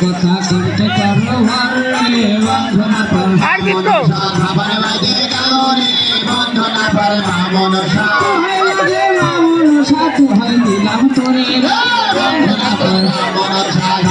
কথা কণ্ঠে চরণ রে বন্ধনা পর আর কিন্তু সাধু হয় দিলাম তোরে বন্ধনা পর কোথায়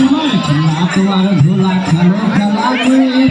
তোমার ভোলা খেলো খেলা করবে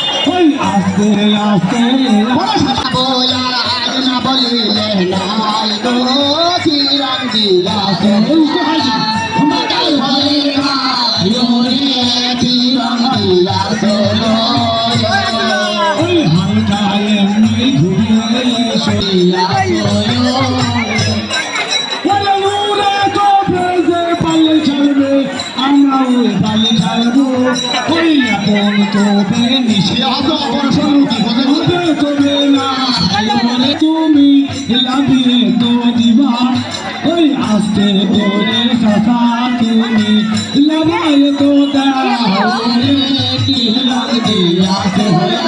আস্তে আস্তে বোলা না বলিলে নাই গো চিরাং পালে ছাড়বো ওই এখন তবে নিশে হতে তবে না ওরে তুমি লাগিয়ে তো দিবা ওই আস্তে করে সাসা তুমি লাগায় তো দাও কি লাগ দিয়াস হয়ে